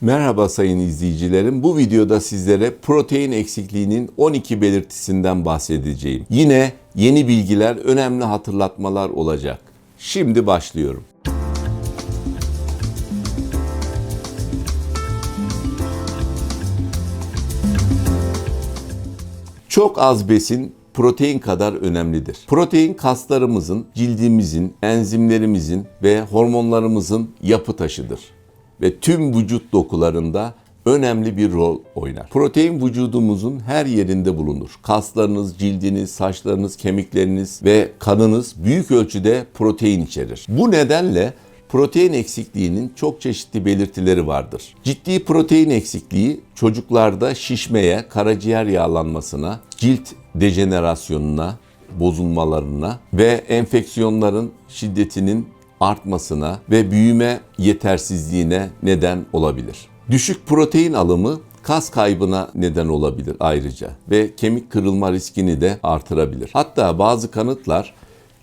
Merhaba sayın izleyicilerim. Bu videoda sizlere protein eksikliğinin 12 belirtisinden bahsedeceğim. Yine yeni bilgiler, önemli hatırlatmalar olacak. Şimdi başlıyorum. Çok az besin protein kadar önemlidir. Protein kaslarımızın, cildimizin, enzimlerimizin ve hormonlarımızın yapı taşıdır ve tüm vücut dokularında önemli bir rol oynar. Protein vücudumuzun her yerinde bulunur. Kaslarınız, cildiniz, saçlarınız, kemikleriniz ve kanınız büyük ölçüde protein içerir. Bu nedenle protein eksikliğinin çok çeşitli belirtileri vardır. Ciddi protein eksikliği çocuklarda şişmeye, karaciğer yağlanmasına, cilt dejenerasyonuna, bozulmalarına ve enfeksiyonların şiddetinin artmasına ve büyüme yetersizliğine neden olabilir. Düşük protein alımı kas kaybına neden olabilir ayrıca ve kemik kırılma riskini de artırabilir. Hatta bazı kanıtlar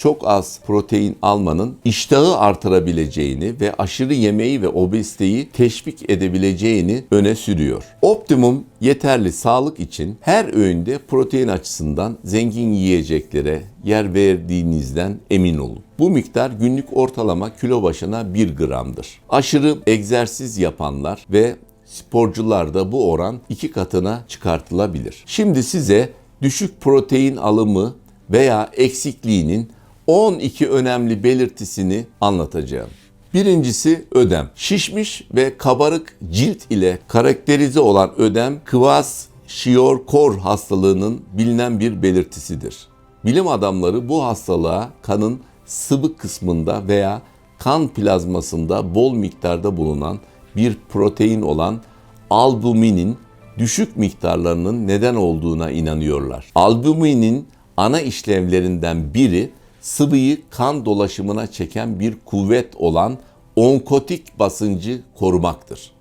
çok az protein almanın iştahı artırabileceğini ve aşırı yemeği ve obeziteyi teşvik edebileceğini öne sürüyor. Optimum yeterli sağlık için her öğünde protein açısından zengin yiyeceklere yer verdiğinizden emin olun. Bu miktar günlük ortalama kilo başına 1 gramdır. Aşırı egzersiz yapanlar ve sporcularda bu oran iki katına çıkartılabilir. Şimdi size düşük protein alımı veya eksikliğinin 12 önemli belirtisini anlatacağım. Birincisi ödem. Şişmiş ve kabarık cilt ile karakterize olan ödem kıvas şiyor-kor hastalığının bilinen bir belirtisidir. Bilim adamları bu hastalığa kanın sıvı kısmında veya kan plazmasında bol miktarda bulunan bir protein olan albuminin düşük miktarlarının neden olduğuna inanıyorlar. Albuminin ana işlevlerinden biri sıvıyı kan dolaşımına çeken bir kuvvet olan onkotik basıncı korumaktır.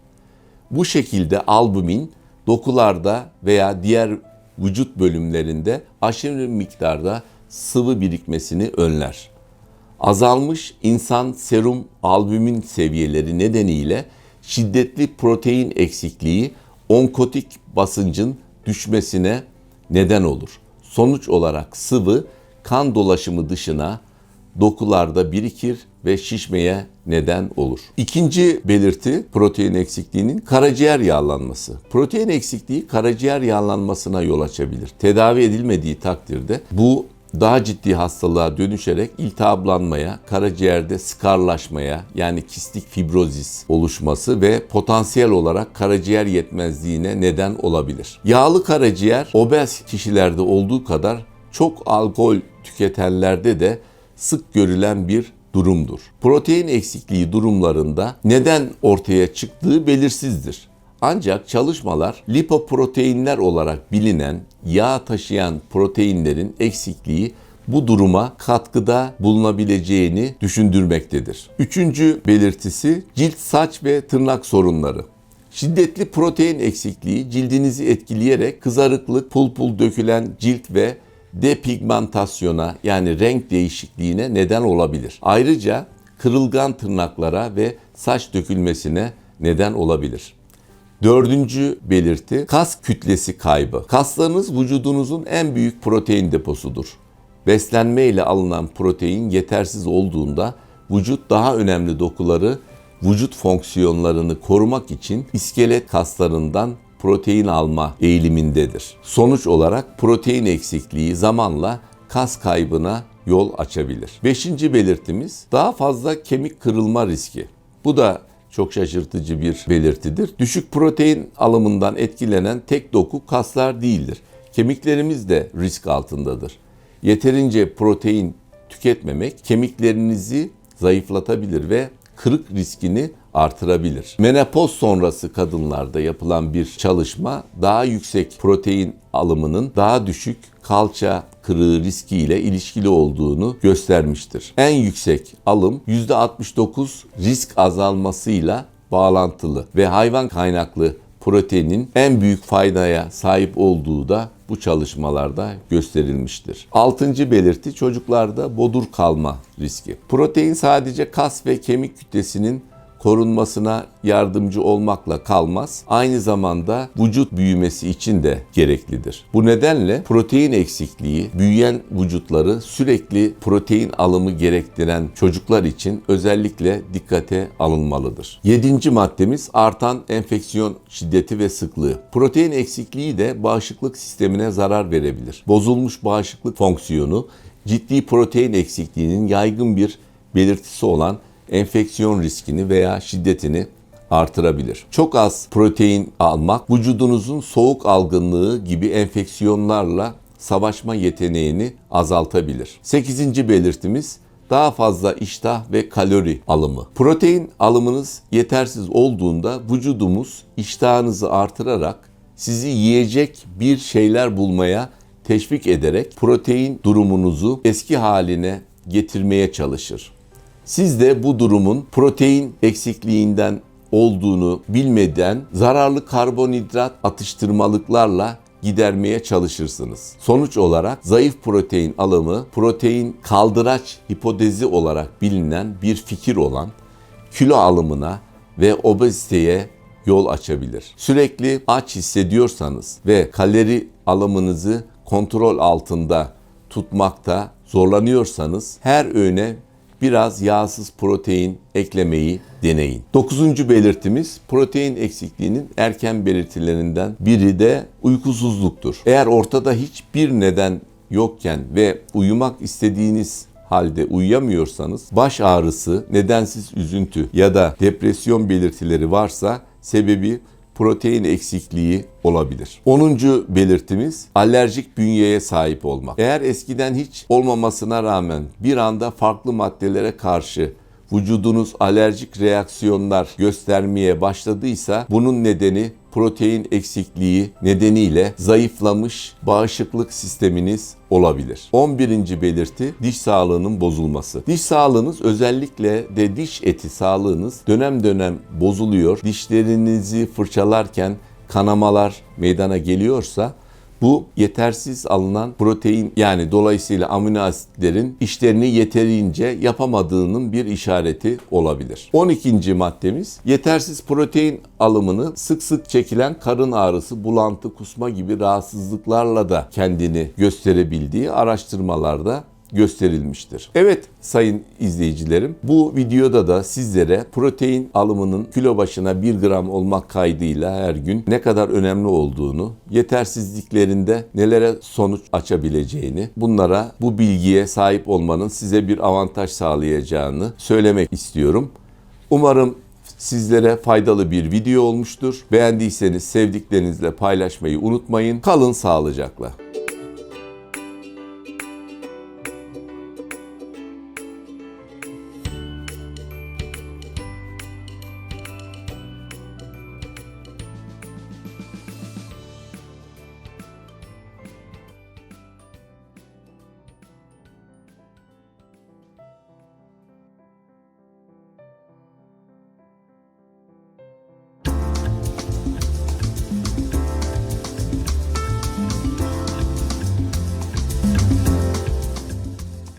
Bu şekilde albumin dokularda veya diğer vücut bölümlerinde aşırı miktarda sıvı birikmesini önler. Azalmış insan serum albumin seviyeleri nedeniyle şiddetli protein eksikliği onkotik basıncın düşmesine neden olur. Sonuç olarak sıvı kan dolaşımı dışına dokularda birikir ve şişmeye neden olur. İkinci belirti protein eksikliğinin karaciğer yağlanması. Protein eksikliği karaciğer yağlanmasına yol açabilir. Tedavi edilmediği takdirde bu daha ciddi hastalığa dönüşerek iltihaplanmaya, karaciğerde skarlaşmaya yani kistik fibrozis oluşması ve potansiyel olarak karaciğer yetmezliğine neden olabilir. Yağlı karaciğer obez kişilerde olduğu kadar çok alkol tüketenlerde de sık görülen bir durumdur. Protein eksikliği durumlarında neden ortaya çıktığı belirsizdir. Ancak çalışmalar lipoproteinler olarak bilinen yağ taşıyan proteinlerin eksikliği bu duruma katkıda bulunabileceğini düşündürmektedir. Üçüncü belirtisi cilt, saç ve tırnak sorunları. Şiddetli protein eksikliği cildinizi etkileyerek kızarıklık, pul pul dökülen cilt ve depigmentasyona yani renk değişikliğine neden olabilir. Ayrıca kırılgan tırnaklara ve saç dökülmesine neden olabilir. Dördüncü belirti kas kütlesi kaybı. Kaslarınız vücudunuzun en büyük protein deposudur. Beslenme ile alınan protein yetersiz olduğunda vücut daha önemli dokuları vücut fonksiyonlarını korumak için iskelet kaslarından protein alma eğilimindedir. Sonuç olarak protein eksikliği zamanla kas kaybına yol açabilir. Beşinci belirtimiz daha fazla kemik kırılma riski. Bu da çok şaşırtıcı bir belirtidir. Düşük protein alımından etkilenen tek doku kaslar değildir. Kemiklerimiz de risk altındadır. Yeterince protein tüketmemek kemiklerinizi zayıflatabilir ve kırık riskini artırabilir. Menopoz sonrası kadınlarda yapılan bir çalışma daha yüksek protein alımının daha düşük kalça kırığı riski ile ilişkili olduğunu göstermiştir. En yüksek alım %69 risk azalmasıyla bağlantılı ve hayvan kaynaklı proteinin en büyük faydaya sahip olduğu da bu çalışmalarda gösterilmiştir. Altıncı belirti çocuklarda bodur kalma riski. Protein sadece kas ve kemik kütlesinin korunmasına yardımcı olmakla kalmaz. Aynı zamanda vücut büyümesi için de gereklidir. Bu nedenle protein eksikliği büyüyen vücutları sürekli protein alımı gerektiren çocuklar için özellikle dikkate alınmalıdır. Yedinci maddemiz artan enfeksiyon şiddeti ve sıklığı. Protein eksikliği de bağışıklık sistemine zarar verebilir. Bozulmuş bağışıklık fonksiyonu ciddi protein eksikliğinin yaygın bir belirtisi olan enfeksiyon riskini veya şiddetini artırabilir. Çok az protein almak vücudunuzun soğuk algınlığı gibi enfeksiyonlarla savaşma yeteneğini azaltabilir. 8. belirtimiz daha fazla iştah ve kalori alımı. Protein alımınız yetersiz olduğunda vücudumuz iştahınızı artırarak sizi yiyecek bir şeyler bulmaya teşvik ederek protein durumunuzu eski haline getirmeye çalışır. Siz de bu durumun protein eksikliğinden olduğunu bilmeden zararlı karbonhidrat atıştırmalıklarla gidermeye çalışırsınız. Sonuç olarak zayıf protein alımı protein kaldıraç hipotezi olarak bilinen bir fikir olan kilo alımına ve obeziteye yol açabilir. Sürekli aç hissediyorsanız ve kalori alımınızı kontrol altında tutmakta zorlanıyorsanız her öğüne biraz yağsız protein eklemeyi deneyin. Dokuzuncu belirtimiz protein eksikliğinin erken belirtilerinden biri de uykusuzluktur. Eğer ortada hiçbir neden yokken ve uyumak istediğiniz halde uyuyamıyorsanız baş ağrısı, nedensiz üzüntü ya da depresyon belirtileri varsa sebebi protein eksikliği olabilir. 10. belirtimiz alerjik bünyeye sahip olmak. Eğer eskiden hiç olmamasına rağmen bir anda farklı maddelere karşı vücudunuz alerjik reaksiyonlar göstermeye başladıysa bunun nedeni protein eksikliği nedeniyle zayıflamış bağışıklık sisteminiz olabilir. 11. belirti diş sağlığının bozulması. Diş sağlığınız özellikle de diş eti sağlığınız dönem dönem bozuluyor. Dişlerinizi fırçalarken kanamalar meydana geliyorsa bu yetersiz alınan protein yani dolayısıyla amino asitlerin işlerini yeterince yapamadığının bir işareti olabilir. 12. maddemiz yetersiz protein alımını sık sık çekilen karın ağrısı, bulantı, kusma gibi rahatsızlıklarla da kendini gösterebildiği araştırmalarda gösterilmiştir. Evet sayın izleyicilerim bu videoda da sizlere protein alımının kilo başına 1 gram olmak kaydıyla her gün ne kadar önemli olduğunu, yetersizliklerinde nelere sonuç açabileceğini, bunlara bu bilgiye sahip olmanın size bir avantaj sağlayacağını söylemek istiyorum. Umarım sizlere faydalı bir video olmuştur. Beğendiyseniz sevdiklerinizle paylaşmayı unutmayın. Kalın sağlıcakla.